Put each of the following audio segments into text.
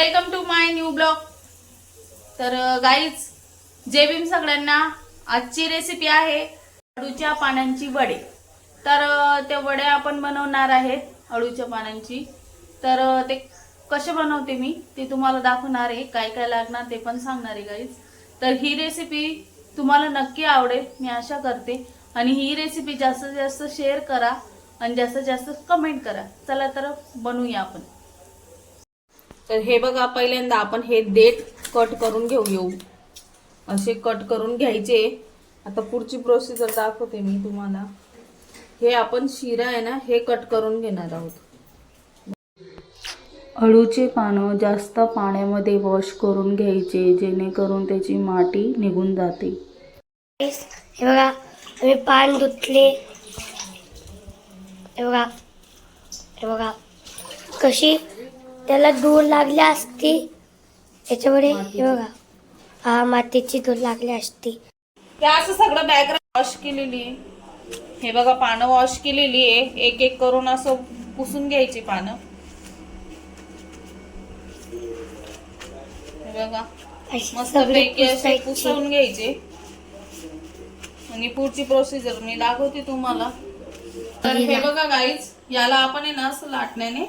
Welcome to my new blog. तर guys जे भीम सगळ्यांना. आजची रेसिपी आहे अळूच्या पानांची वडे. तर ते वडे आपण बनवणार आहेत अळूच्या पानांची. तर ते कसे बनवते मी ते तुम्हाला दाखवणार आहे. काय काय लागणार ते पण सांगणार आहे गाईज तर ही रेसिपी तुम्हाला नक्की आवडेल. मी आशा करते. आणि ही रेसिपी जास्तीत जास्त शेअर करा आणि जास्तीत जास्त कमेंट करा. चला तर बनवूया आपण. तर हे बघा पहिल्यांदा आपण हे देठ कट करून घेऊ येऊ. असे कट करून घ्यायचे. आता पुढची प्रोसिजर दाखवते मी तुम्हाला. हे आपण शिरा आहे ना हे कट करून घेणार आहोत. अळूचे पानं जास्त पाण्यामध्ये वॉश करून घ्यायचे जेणेकरून त्याची माती निघून जाते. हे बघा आम्ही पान धुतले. हे बघा हे बघा कशी त्याला धूळ लागली असती. त्याच्यामुळे हे बघा. हा मातीची धूळ लागली असती. असं सगळं बॅकग्राऊंड वॉश केलेली. आहे हे बघा पानं वॉश केलेली आहे. एक एक करून असं पुसून घ्यायची पानं. हे बघा. मस्त सगळी पैकी असे. पुसवून घ्यायचे. आणि पुढची प्रोसिजर मी दाखवते तुम्हाला. तर हे बघा गाईज याला आपण आहे ना असं लाटण्याने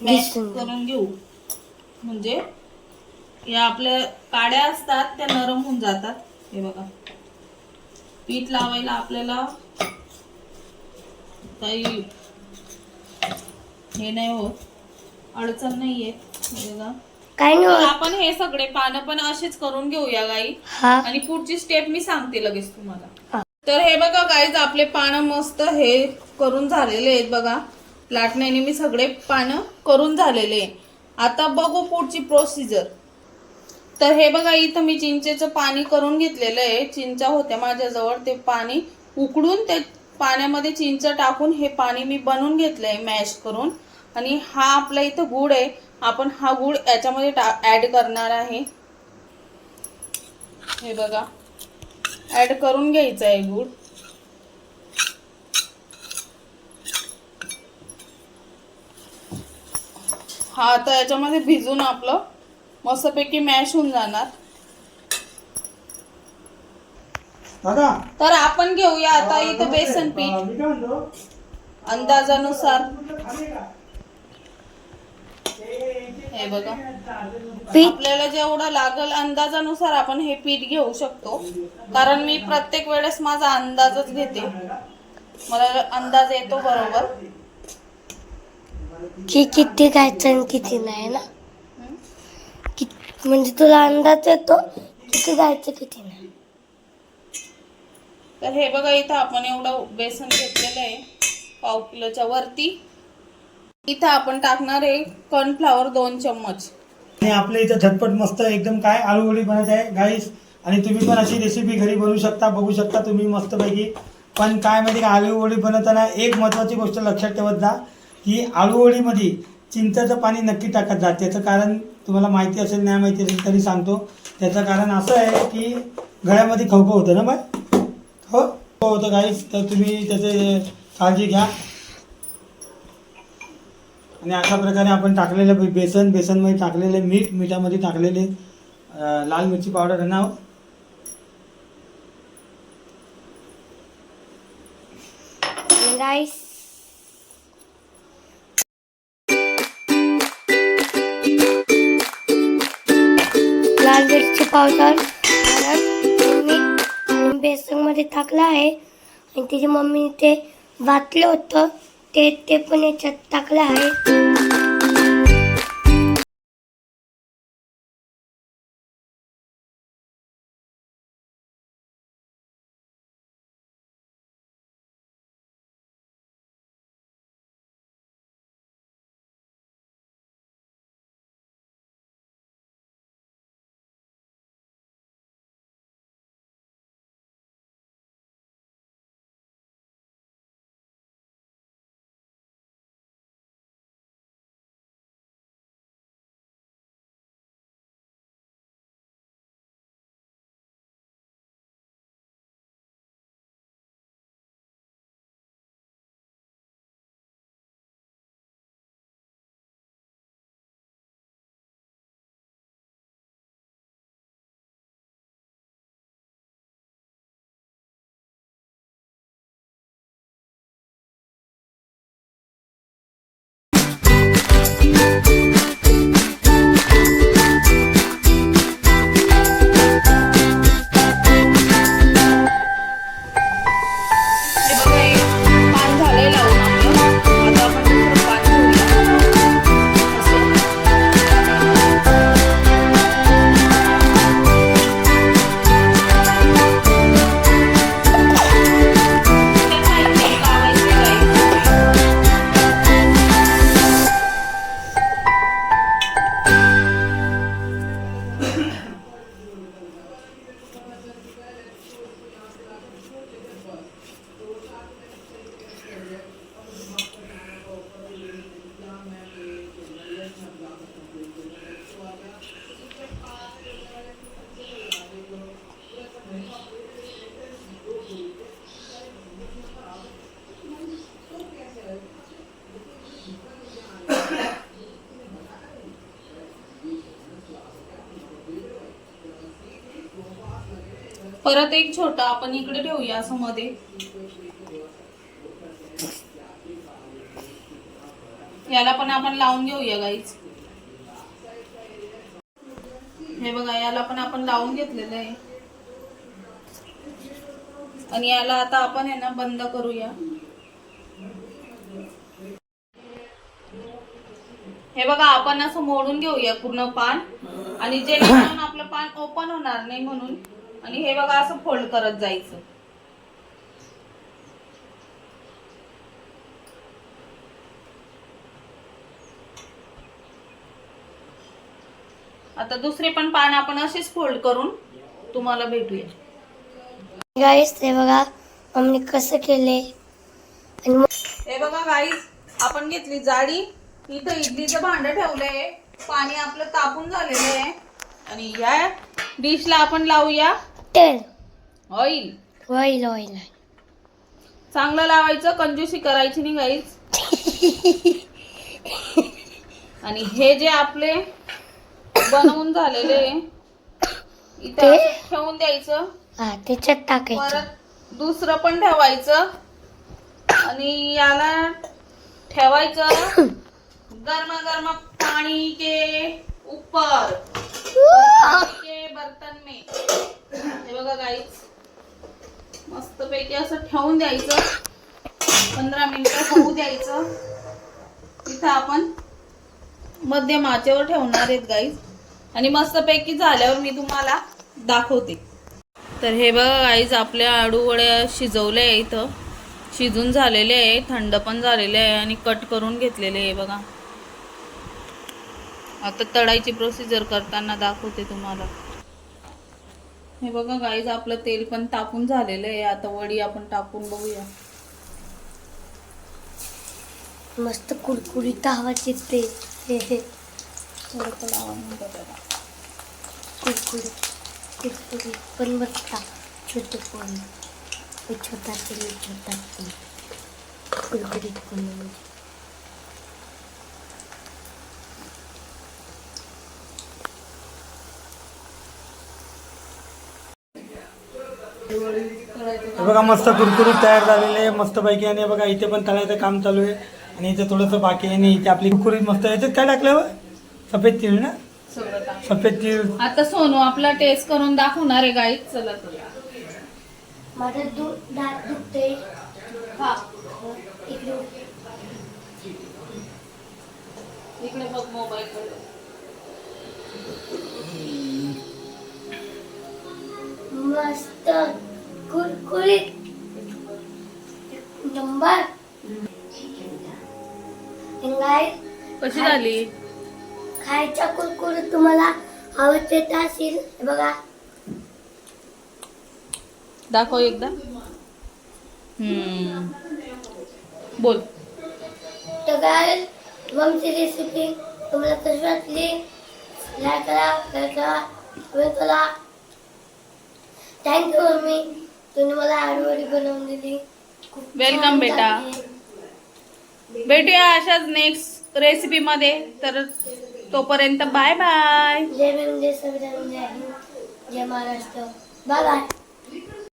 मॅश. करून घेऊ. म्हणजे या आपल्या काड्या असतात त्या नरम होऊन जातात. हे बघा. पीठ लावायला आपल्याला काही हे नाही होत. अडचण नाहीये. हे बघा. आपण हे सगळे पानं पण असेच करून घेऊया गाई. आणि पुढची स्टेप मी सांगते लगेच तुम्हाला. तर हे बघा गाईज आपले पानं मस्त हे करून झालेले आहेत बघा. लाटण्याने मी सगळे पानं करून झालेले. आता बघू पुढची प्रोसिजर तर हे बघा इथं मी चिंचेचं पाणी करून घेतलेलं आहे. चिंचा होत्या माझ्याजवळ ते पाणी उकडून ते पाण्यामध्ये चिंच टाकून हे पाणी मी बनवून घेतलंय मॅश करून. आणि हा आपला इथं गुड आहे. आपण हा गुड याच्यामध्ये ऍड करणार आहे. हे बघा ऍड करून घ्यायचं आहे गुड हा आता याच्यामध्ये भिजून आपलं मस्तपैकी मॅश होऊन जाणार. तर आपण घेऊया आता इथं बेसन पीठ. अंदाजानुसार. हे बघा. आपल्याला जेवढं लागल अंदाजानुसार आपण हे पीठ घेऊ शकतो. कारण मी प्रत्येक वेळेस माझा अंदाजच घेते. मला अंदाज येतो बरोबर. की किती खायचं आणि किती नाही ना? कि- म्हणजे तुला अंदाज येतो किती खायचं किती नाही. तर हे बघा इथं आपण एवढं बेसन घेतलेलं आहे पाव किलोच्या वरती. इथं आपण टाकणार आहे कॉर्नफ्लावर दोन चम्मच. आणि आपल्या इथं झटपट मस्त एकदम काय आलू वडी बनत आहे गाईस आणि तुम्ही पण अशी रेसिपी घरी बनवू शकता बघू शकता तुम्ही मस्तपैकी. पण काय माहिती का आलू वडी बनवताना एक महत्त्वाची गोष्ट लक्षात ठेवत जा की आळूवळीमध्ये चिंचाचं पाणी नक्की टाकत जा. त्याचं कारण तुम्हाला माहिती असेल नाही माहिती असेल तरी सांगतो. त्याचं कारण असं आहे की गळ्यामध्ये खवखव होतं ना बाय? हो? हो होतं गाईस तर तुम्ही त्याचे काळजी घ्या. आणि अशा प्रकारे आपण टाकलेलं बेसन बेसनमध्ये टाकलेले मीठ मिठामध्ये टाकलेले लाल मिरची पावडर आहे ना हो? मिरची पावडर हळद मीठ आणि बेसनमध्ये टाकलं आहे. आणि तिची मम्मीने ते वाटलं होतं. ते ते पण याच्यात टाकलं आहे. परत एक छोटा आपण इकडे ठेवूया असं मध्ये याला पण आपण लावून घेऊया गाईच हे बघा याला पण आपण लावून घेतलेलं आहे. आणि याला आता आपण आहे ना बंद करूया. हे बघा आपण असं मोडून घेऊया पूर्ण पान. आणि जेणेकरून आपलं पान ओपन होणार नाही म्हणून आणि हे बघा असं फोल्ड करत जायचं. आता दुसरे पण पान आपण असेच फोल्ड करून तुम्हाला भेटूया. गाईस ते बघा मम्मी कसं केले हे बघा गाईज आपण घेतली जाडी. इथं इडलीचं भांड ठेवलंय. पाणी आपलं तापून झालेलं आहे. आणि या डिशला आपण लावूया. तेल ऑइल ऑइल ऑइल चांगलं लावायचं कंजूसी करायची नाही गाईज. आणि हे जे आपले बनवून झालेले इथं ठेवून द्यायचं. त्याच्यात टाकायचं. परत दुसरं पण ठेवायचं. आणि याला ठेवायचं गरमा गरमा पाणी के के बर्तन मे. हे बघा गाईच मस्त पैकी असं ठेवून द्यायचं. पंधरा मिनिटं होऊ द्यायचं. तिथं आपण मध्यम आचेवर ठेवणार आहेत गाईज आणि मस्त पैकी झाल्यावर मी तुम्हाला दाखवते. तर हे बघा गाईज आपल्या आडूवड्या शिजवले शिजवल्या आहे इथं. शिजून झालेले आहे थंड पण झालेले आहे आणि कट करून घेतलेले आहे बघा. आता तळायची प्रोसिजर करताना दाखवते तुम्हाला. हे बघा गाईज आपलं तेल पण तापून झालेलं आहे. आता वडी आपण टाकून बघूया. मस्त कुरकुरीत आवाज येते हे हे. कुरकुरीत कुरकुरीत पण बसता छोटे पण हे छोटा तेल छोटा तेल कुरकुरीत पण हे बघा मस्त कुरकुरीत तयार झालेले आहे मस्तपैकी. आणि बघा इथे पण तळायचं काम चालू आहे. आणि इथे थोडंसं बाकी आहे. आणि इथे आपली कुरकुरीत मस्त याच्यात काय टाकलं? सफेद तीळ ना. सफेद तीळ. आता सोनू आपला टेस्ट करून दाखवणार आहे गाईज चला तर माझं दु दात दुखते हा. इकडे. इकडे बघ मोबाईल कशी झाली? खायचा कुरकुरीत तुम्हाला आवडते असेल. बघा. दाखव एकदा. हम्म. बोल. तर काय ममची रेसिपी. तुम्हाला कशी वाटली? लाईक करा शेअर करा कमेंट करा. Thank you mummy. तुम्ही मला आडवडी बनवून दिली. छान बेटा. भेटूया अशाच नेक्स्ट रेसिपीमध्ये तर तोपर्यंत बाय बाय जय भीम जय महाराष्ट्र. Bye bye